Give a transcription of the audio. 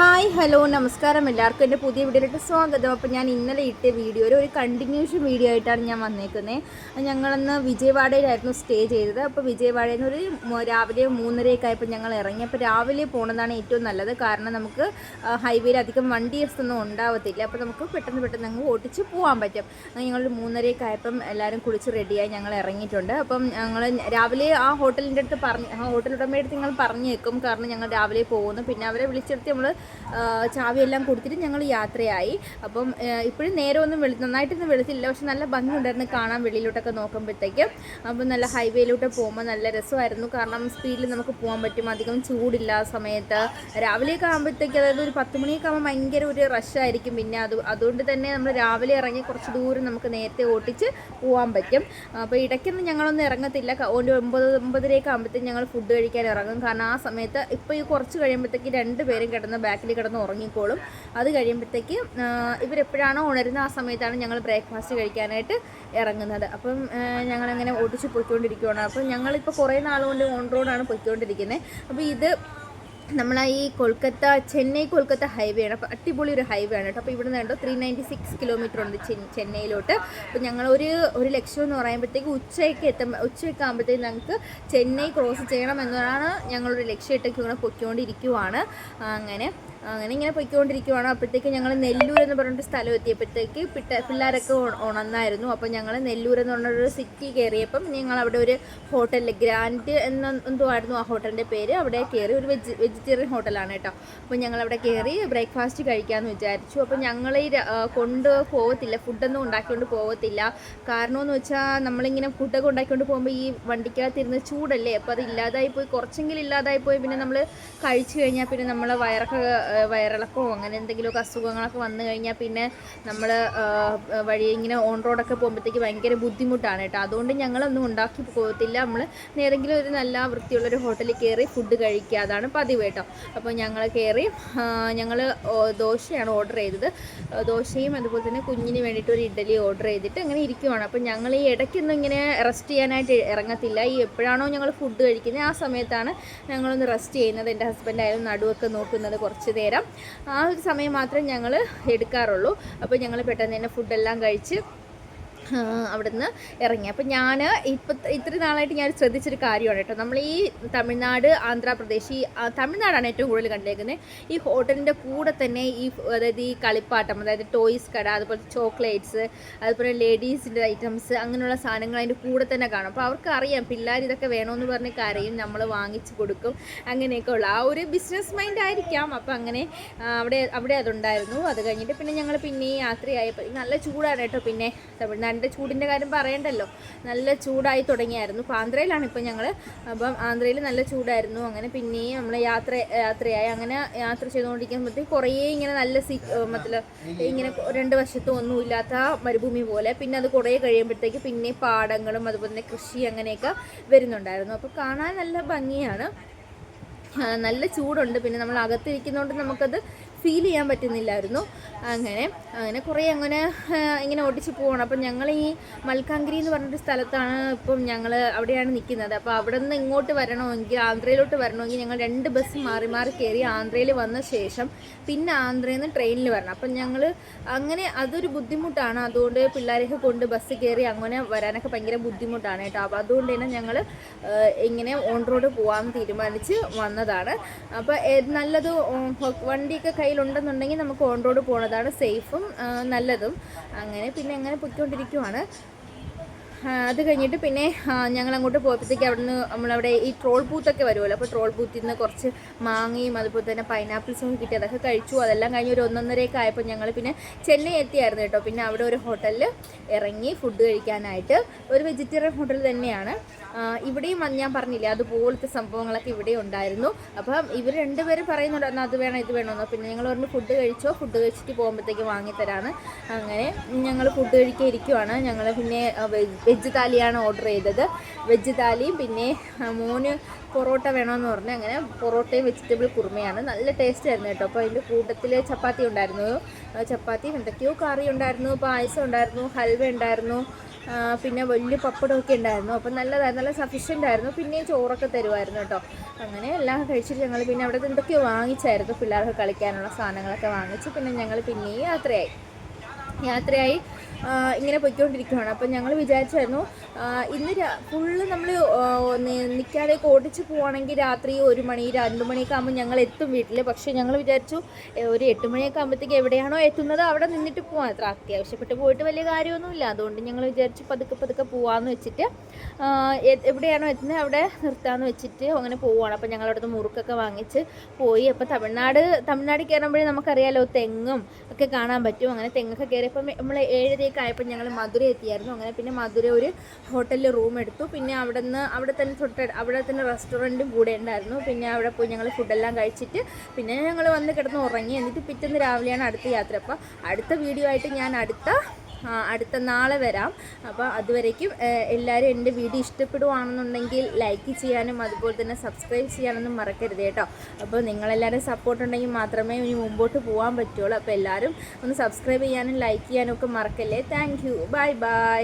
Hi hello നമസ്കാരം. എല്ലാവർക്കും എന്റെ പുതിയ വീഡിയോയിലേക്ക് സ്വാഗതം. അപ്പോൾ ഞാൻ ഇന്നലെ ഇട്ട വീഡിയോയിൽ ഒരു കണ്ടിന്യൂഷൻ വീഡിയോ ആയിട്ടാണ് ഞാൻ വന്നേക്കുന്നത് ഞങ്ങളന്ന് വിജയവാഡയിലായിരുന്നു സ്റ്റേ ചെയ്തത്. അപ്പോൾ വിജയവാഡയിൽ നിന്ന് ഒരു രാവിലെ മൂന്നരയൊക്കെ ആയപ്പോൾ ഞങ്ങൾ ഇറങ്ങി. അപ്പോൾ രാവിലെ പോകുന്നതാണ് ഏറ്റവും നല്ലത്. കാരണം നമുക്ക് ഹൈവേയിൽ അധികം വണ്ടിയൊന്നും ഉണ്ടാവത്തില്ല. അപ്പോൾ നമുക്ക് പെട്ടെന്ന് പെട്ടെന്ന് അങ്ങ് ഓടിച്ച് പോകാൻ പറ്റും. ഞങ്ങൾ മൂന്നരയൊക്കെ ആയപ്പം എല്ലാവരും കുളിച്ച് റെഡിയായി ഞങ്ങൾ ഇറങ്ങിയിട്ടുണ്ട്. അപ്പം ഞങ്ങൾ രാവിലെ ആ ഹോട്ടലിന്റെ അടുത്ത് പറഞ്ഞ് ആ ഹോട്ടൽ അടുത്ത് ഞങ്ങൾ പറഞ്ഞേക്കും. കാരണം ഞങ്ങൾ രാവിലെ പോകുന്നു. പിന്നെ അവരെ വിളിച്ചെടുത്ത് നമ്മൾ ചാവിയെല്ലാം കൊടുത്തിട്ട് ഞങ്ങൾ യാത്രയായി. അപ്പം ഇപ്പോഴും നേരം ഒന്നും വെളി നന്നായിട്ടൊന്നും വെളുത്തില്ല. പക്ഷെ നല്ല ഭംഗിയുണ്ടായിരുന്നു കാണാൻ വെളിയിലോട്ടൊക്കെ നോക്കുമ്പോഴത്തേക്കും. അപ്പം നല്ല ഹൈവേയിലോട്ട് പോകുമ്പോൾ നല്ല രസമായിരുന്നു. കാരണം സ്പീഡിൽ നമുക്ക് പോകാൻ പറ്റും. അധികം ചൂടില്ല ആ സമയത്ത്. രാവിലെയൊക്കെ ആകുമ്പോഴത്തേക്ക് അതായത് ഒരു പത്ത് മണിയൊക്കെ ആകുമ്പോൾ ഭയങ്കര ഒരു റഷായിരിക്കും പിന്നെ അത് അതുകൊണ്ട് തന്നെ നമ്മൾ രാവിലെ ഇറങ്ങി കുറച്ച് ദൂരം നമുക്ക് നേരത്തെ ഓട്ടിച്ച് പോകാൻ പറ്റും. അപ്പോൾ ഇടയ്ക്കൊന്നും ഞങ്ങളൊന്നും ഇറങ്ങത്തില്ല. ഒരു ഒമ്പത് ഒമ്പതരയൊക്കെ ആകുമ്പോഴത്തേക്കും ഞങ്ങൾ ഫുഡ് കഴിക്കാൻ ഇറങ്ങും. കാരണം ആ സമയത്ത് ഇപ്പോൾ ഈ കുറച്ച് കഴിയുമ്പോഴത്തേക്ക് രണ്ട് പേരും കിടന്ന് ബാക്കിൽ കിടന്ന് ഉറങ്ങിക്കോളും. അത് കഴിയുമ്പോഴത്തേക്ക് ഇവരെപ്പോഴാണോ ഉണരുന്ന ആ സമയത്താണ് ഞങ്ങൾ ബ്രേക്ക്ഫാസ്റ്റ് കഴിക്കാനായിട്ട് ഇറങ്ങുന്നത്. അപ്പം ഞങ്ങളങ്ങനെ ഓടിച്ച് പോയിക്കൊണ്ടിരിക്കുകയാണ് അപ്പം ഞങ്ങളിപ്പോൾ കുറേ നാളുകൊണ്ട് ഓൺ റോഡാണ് പോയിക്കൊണ്ടിരിക്കുന്നത്. അപ്പോൾ ഇത് നമ്മളെ ഈ കൊൽക്കത്ത ചെന്നൈ കൊൽക്കത്ത ഹൈവേ ആണ്. അപ്പോൾ അടിപൊളി ഒരു ഹൈവേ ആണ് കേട്ടോ. അപ്പോൾ ഇവിടെ നിന്ന് ത്രീ നയന്റി സിക്സ് കിലോമീറ്റർ ഉണ്ട് ചെന്നൈയിലോട്ട്. അപ്പോൾ ഞങ്ങൾ ഒരു ഒരു ലക്ഷ്യം എന്ന് പറയുമ്പോഴത്തേക്ക് ഉച്ചയ്ക്ക് എത്തുമ്പോൾ ഉച്ചയൊക്കെ ആകുമ്പോഴത്തേക്ക് ഞങ്ങൾക്ക് ചെന്നൈ ക്രോസ് ചെയ്യണം എന്നതാണ് ഞങ്ങളൊരു ലക്ഷ്യമായിട്ടൊക്കെ ഇങ്ങനെ പൊയ്ക്കൊണ്ടിരിക്കുവാണ്. അങ്ങനെ അങ്ങനെ ഇങ്ങനെ പൊയ്ക്കൊണ്ടിരിക്കുവാണ്. അപ്പോഴത്തേക്ക് ഞങ്ങൾ നെല്ലൂർ എന്ന് പറഞ്ഞിട്ട് സ്ഥലം എത്തിയപ്പോഴത്തേക്ക് പിട്ട പിള്ളേരൊക്കെ ഉണന്നായിരുന്നു അപ്പോൾ ഞങ്ങൾ നെല്ലൂർ എന്ന് പറഞ്ഞൊരു സിറ്റി കയറിയപ്പം ഞങ്ങൾ അവിടെ ഒരു ഹോട്ടലിൽ ഗ്രാൻഡ് എന്ന എന്തോ ആയിരുന്നു ആ ഹോട്ടലിന്റെ പേര്. അവിടെ കയറി ഒരു വെജ് വെജിറ്റേറിയൻ ഹോട്ടലാണ് കേട്ടോ. അപ്പോൾ ഞങ്ങൾ അവിടെ കയറി ബ്രേക്ക്ഫാസ്റ്റ് കഴിക്കാമെന്ന് വിചാരിച്ചു അപ്പോൾ ഞങ്ങൾ ഈ കൊണ്ട് പോകത്തില്ല ഫുഡൊന്നും ഉണ്ടാക്കിക്കൊണ്ട് പോകത്തില്ല കാരണമെന്ന് വെച്ചാൽ നമ്മളിങ്ങനെ ഫുഡൊക്കെ ഉണ്ടാക്കിക്കൊണ്ട് പോകുമ്പോൾ ഈ വണ്ടിക്കകത്തിരുന്ന് ചൂടല്ലേ? അപ്പോൾ അത് ഇല്ലാതായി പോയി കുറച്ചെങ്കിലും ഇല്ലാതായി പോയി പിന്നെ നമ്മൾ കഴിച്ചു കഴിഞ്ഞാൽ പിന്നെ നമ്മളെ വയറൊക്കെ വയറിളക്കമോ അങ്ങനെ എന്തെങ്കിലുമൊക്കെ അസുഖങ്ങളൊക്കെ വന്നു കഴിഞ്ഞാൽ പിന്നെ നമ്മൾ വഴി ഇങ്ങനെ ഓൺ റോഡൊക്കെ പോകുമ്പോഴത്തേക്ക് ഭയങ്കര ബുദ്ധിമുട്ടാണ് കേട്ടോ. അതുകൊണ്ട് ഞങ്ങളൊന്നും ഉണ്ടാക്കി പോകത്തില്ല. നമ്മൾ നേരെങ്കിലും ഒരു നല്ല വൃത്തിയുള്ളൊരു ഹോട്ടലിൽ കയറി ഫുഡ് കഴിക്കുക. അതാണ് പതിവ് കേട്ടോ. അപ്പോൾ ഞങ്ങൾ കയറി ഞങ്ങൾ ദോശയാണ് ഓർഡർ ചെയ്തത്. ദോശയും അതുപോലെ തന്നെ കുഞ്ഞിന് വേണ്ടിയിട്ട് ഒരു ഇഡ്ഡലി ഓർഡർ ചെയ്തിട്ട് അങ്ങനെ ഇരിക്കുവാണ്. അപ്പോൾ ഞങ്ങൾ ഈ ഇടയ്ക്കൊന്നും ഇങ്ങനെ റെസ്റ്റ് ചെയ്യാനായിട്ട് ഇറങ്ങത്തില്ല. ഈ എപ്പോഴാണോ ഞങ്ങൾ ഫുഡ് കഴിക്കുന്നത് ആ സമയത്താണ് ഞങ്ങളൊന്ന് റെസ്റ്റ് ചെയ്യുന്നത്. എന്റെ ഹസ്ബൻഡായാലും നടുവൊക്കെ നോക്കുന്നത് കുറച്ച് നേരം ആ ഒരു സമയം മാത്രമേ ഞങ്ങൾ എടുക്കാറുള്ളൂ. അപ്പോൾ ഞങ്ങൾ പെട്ടെന്ന് തന്നെ ഫുഡെല്ലാം കഴിച്ച് അവിടുന്ന് ഇറങ്ങി. അപ്പം ഞാൻ ഇപ്പം ഇത്ര നാളായിട്ട് ഞാൻ ശ്രദ്ധിച്ചൊരു കാര്യമാണ് കേട്ടോ. നമ്മൾ ഈ തമിഴ്നാട് ആന്ധ്രാപ്രദേശ് ഈ തമിഴ്നാടാണ് ഏറ്റവും കൂടുതൽ കണ്ടേക്കുന്നത് ഈ ഹോട്ടലിന്റെ കൂടെ തന്നെ ഈ അതായത് ഈ കളിപ്പാട്ടം അതായത് ടോയ്സ് കട അതുപോലെ ചോക്ലേറ്റ്സ് അതുപോലെ ലേഡീസിന്റെ ഐറ്റംസ് അങ്ങനെയുള്ള സാധനങ്ങൾ അതിന്റെ കൂടെ തന്നെ കാണും. അപ്പോൾ അവർക്ക് അറിയാം പിള്ളേർ ഇതൊക്കെ വേണമെന്ന് പറഞ്ഞ് കരയും നമ്മൾ വാങ്ങിച്ചു കൊടുക്കും അങ്ങനെയൊക്കെ ഉള്ള. ആ ഒരു ബിസിനസ് മൈൻഡ് ആയിരിക്കാം. അപ്പോൾ അങ്ങനെ അവിടെ അവിടെ അതുണ്ടായിരുന്നു. അത് കഴിഞ്ഞിട്ട് പിന്നെ ഞങ്ങൾ പിന്നെ യാത്രയായപ്പോൾ നല്ല ചൂടാണ് കേട്ടോ. പിന്നെ തമിഴ്നാടിന്റെ ചൂടിന്റെ കാര്യം പറയണ്ടല്ലോ. നല്ല ചൂടായി തുടങ്ങിയായിരുന്നു. അപ്പോൾ ആന്ധ്രയിലാണ് ഇപ്പോൾ ഞങ്ങൾ അപ്പം ആന്ധ്രയിൽ നല്ല ചൂടായിരുന്നു. അങ്ങനെ പിന്നെയും നമ്മൾ യാത്ര യാത്രയായി. അങ്ങനെ യാത്ര ചെയ്തുകൊണ്ടിരിക്കുമ്പോഴത്തേക്ക് കുറേ ഇങ്ങനെ നല്ല സി ഇങ്ങനെ രണ്ട് വശത്തും ഒന്നുമില്ലാത്ത മരുഭൂമി പോലെ. പിന്നെ അത് കുറേ കഴിയുമ്പോഴത്തേക്ക് പിന്നെ പാടങ്ങളും അതുപോലെ തന്നെ കൃഷി അങ്ങനെയൊക്കെ വരുന്നുണ്ടായിരുന്നു. അപ്പോൾ കാണാൻ നല്ല ഭംഗിയാണ്. നല്ല ചൂടുണ്ട്. പിന്നെ നമ്മൾ അകത്തിരിക്കുന്നതുകൊണ്ട് നമുക്കത് ഫീൽ ചെയ്യാൻ പറ്റുന്നില്ലായിരുന്നു. അങ്ങനെ അങ്ങനെ കുറേ അങ്ങനെ ഇങ്ങനെ ഓടിച്ച് പോകണം അപ്പം ഞങ്ങൾ ഈ മൽക്കാങ്കിരി എന്ന് പറഞ്ഞൊരു സ്ഥലത്താണ് ഇപ്പം ഞങ്ങൾ അവിടെയാണ് നിൽക്കുന്നത്. അപ്പോൾ അവിടെ നിന്ന് ഇങ്ങോട്ട് വരണമെങ്കിൽ ആന്ധ്രയിലോട്ട് വരണമെങ്കിൽ ഞങ്ങൾ രണ്ട് ബസ് മാറി മാറി കയറി ആന്ധ്രയിൽ വന്ന ശേഷം പിന്നെ ആന്ധ്രയിൽ നിന്ന് ട്രെയിനിൽ വരണം. അപ്പം ഞങ്ങൾ അങ്ങനെ അതൊരു ബുദ്ധിമുട്ടാണ്. അതുകൊണ്ട് പിള്ളേരെയൊക്കെ കൊണ്ട് ബസ് കയറി അങ്ങനെ വരാനൊക്കെ ഭയങ്കര ബുദ്ധിമുട്ടാണ് കേട്ടോ. അപ്പോൾ അതുകൊണ്ട് തന്നെ ഞങ്ങൾ ഇങ്ങനെ ഓൺ റോഡ് പോകാൻ തീരുമാനിച്ച് വന്നതാണ്. അപ്പോൾ നല്ലത് വണ്ടിയൊക്കെ വണ്ടിയൊക്കെ കയ്യിലുണ്ടെന്നുണ്ടെങ്കിൽ നമുക്ക് ഓൺ റോഡ് പോകുന്നതാണ് സേഫും നല്ലതും. അങ്ങനെ പിന്നെ അങ്ങനെ പൊയ്ക്കൊണ്ടിരിക്കുവാണ്. അത് കഴിഞ്ഞിട്ട് പിന്നെ ഞങ്ങൾ അങ്ങോട്ട് പോയപ്പോഴത്തേക്ക് അവിടുന്ന് നമ്മളവിടെ ഈ ട്രോൾ ബൂത്തൊക്കെ വരുമല്ലോ. അപ്പോൾ ട്രോൾ ബൂത്തിൽ നിന്ന് കുറച്ച് മാങ്ങയും അതുപോലെ തന്നെ പൈനാപ്പിൾസും കിട്ടി. അതൊക്കെ കഴിച്ചു. അതെല്ലാം കഴിഞ്ഞ് ഒരു ഒന്നൊന്നരയൊക്കെ ആയപ്പോൾ ഞങ്ങൾ പിന്നെ ചെന്നൈ എത്തിയായിരുന്നു കേട്ടോ. പിന്നെ അവിടെ ഒരു ഹോട്ടലിൽ ഇറങ്ങി ഫുഡ് കഴിക്കാനായിട്ട്. ഒരു വെജിറ്റേറിയൻ ഹോട്ടൽ തന്നെയാണ്. ഇവിടെയും ഞാൻ പറഞ്ഞില്ലേ അതുപോലത്തെ സംഭവങ്ങളൊക്കെ ഇവിടെ ഉണ്ടായിരുന്നു. അപ്പം ഇവർ രണ്ടുപേരും പറയുന്നുണ്ട് അത് വേണം ഇത് വേണമെന്നോ പിന്നെ ഞങ്ങൾ പറഞ്ഞു ഫുഡ് കഴിച്ചോ? ഫുഡ് കഴിച്ചിട്ട് പോകുമ്പോഴത്തേക്ക് വാങ്ങിത്തരാണ് അങ്ങനെ ഞങ്ങൾ ഫുഡ് കഴിക്കാൻ ഇരിക്കുവാണ്. ഞങ്ങൾ പിന്നെ വെജ് താലിയാണ് ഓർഡർ ചെയ്തത്. വെജ് താലിയും പിന്നെ മൂന്ന് മോന് പൊറോട്ട വേണമെന്ന് പറഞ്ഞ്. അങ്ങനെ പൊറോട്ടയും വെജിറ്റബിൾ കുറുമയാണ്. നല്ല ടേസ്റ്റ് ആയിരുന്നു കേട്ടോ. അപ്പോൾ അതിന്റെ കൂട്ടത്തിൽ ചപ്പാത്തി ഉണ്ടായിരുന്നു. ചപ്പാത്തി എന്തൊക്കെയോ കറി ഉണ്ടായിരുന്നു പായസം ഉണ്ടായിരുന്നു ഹൽവ ഉണ്ടായിരുന്നു. പിന്നെ വലിയ പപ്പടമൊക്കെ ഉണ്ടായിരുന്നു. അപ്പം നല്ലതായിരുന്നു. നല്ല സഫീഷ്യന്റ് ആയിരുന്നു. പിന്നെയും ചോറൊക്കെ തരുമായിരുന്നു കേട്ടോ. അങ്ങനെ എല്ലാം കഴിച്ചിട്ട് ഞങ്ങൾ പിന്നെ അവിടെ എന്തൊക്കെയോ വാങ്ങിച്ചായിരുന്നു പിള്ളേർക്ക് കളിക്കാനുള്ള സാധനങ്ങളൊക്കെ വാങ്ങിച്ച്. പിന്നെ ഞങ്ങൾ പിന്നെയും യാത്രയായി. യാത്രയായി ഇങ്ങനെ പൊയ്ക്കൊണ്ടിരിക്കുകയാണ് അപ്പം ഞങ്ങൾ വിചാരിച്ചായിരുന്നു ഇന്ന് ഫുള്ള് നമ്മൾ നിൽക്കാതെ ഓടിച്ച് പോവുകയാണെങ്കിൽ രാത്രി ഒരു മണി രണ്ട് മണിയൊക്കെ ആകുമ്പോൾ ഞങ്ങൾ എത്തും വീട്ടിൽ പക്ഷേ ഞങ്ങൾ വിചാരിച്ചു ഒരു എട്ട് മണിയൊക്കെ ആകുമ്പോഴത്തേക്ക് എവിടെയാണോ എത്തുന്നത് അവിടെ നിന്നിട്ട് പോകാം അത്ര അത്യാവശ്യപ്പെട്ട് പോയിട്ട് വലിയ കാര്യമൊന്നുമില്ല. അതുകൊണ്ട് ഞങ്ങൾ വിചാരിച്ചു പതുക്കെ പതുക്കെ പോവാന്ന് വെച്ചിട്ട് എവിടെയാണോ എത്തുന്നത് അവിടെ നിർത്താമെന്ന് വെച്ചിട്ട് അങ്ങനെ പോവുകയാണ് അപ്പോൾ ഞങ്ങൾ അവിടുന്ന് മുറുക്കൊക്കെ വാങ്ങിച്ച് പോയി. അപ്പോൾ തമിഴ്നാട് തമിഴ്നാട് കയറുമ്പോഴേ നമുക്കറിയാലോ തെങ്ങും ഒക്കെ കാണാൻ പറ്റും. അങ്ങനെ തെങ്ങൊക്കെ കയറിയപ്പോൾ നമ്മൾ ഏഴരയൊക്കെ ആയപ്പോൾ ഞങ്ങൾ മധുര എത്തിയായിരുന്നു അങ്ങനെ പിന്നെ മധുര ഒരു ഹോട്ടലിൽ റൂം എടുത്തു. പിന്നെ അവിടെ നിന്ന് അവിടെ തന്നെ തൊട്ട് അവിടെ തന്നെ റെസ്റ്റോറന്റും കൂടെ ഉണ്ടായിരുന്നു. പിന്നെ അവിടെ പോയി ഞങ്ങൾ ഫുഡെല്ലാം കഴിച്ചിട്ട് പിന്നെ ഞങ്ങൾ വന്ന് കിടന്ന് ഉറങ്ങി. എന്നിട്ട് പിറ്റേന്ന് രാവിലെയാണ് അടുത്ത യാത്ര. അപ്പോൾ അടുത്ത വീഡിയോ ആയിട്ട് ഞാൻ അടുത്ത അടുത്ത നാളെ വരാം. അപ്പോൾ അതുവരേക്കും എല്ലാവരും എന്റെ വീഡിയോ ഇഷ്ടപ്പെടുവാണെന്നുണ്ടെങ്കിൽ ലൈക്ക് ചെയ്യാനും അതുപോലെ തന്നെ സബ്സ്ക്രൈബ് ചെയ്യാനൊന്നും മറക്കരുത് കേട്ടോ. അപ്പോൾ നിങ്ങളെല്ലാവരും സപ്പോർട്ട് ഉണ്ടെങ്കിൽ മാത്രമേ ഇനി മുമ്പോട്ട് പോകാൻ പറ്റുള്ളൂ. അപ്പോൾ എല്ലാവരും ഒന്ന് സബ്സ്ക്രൈബ് ചെയ്യാനും ലൈക്ക് ചെയ്യാനും ഒക്കെ മറക്കല്ലേ? Thank bye bye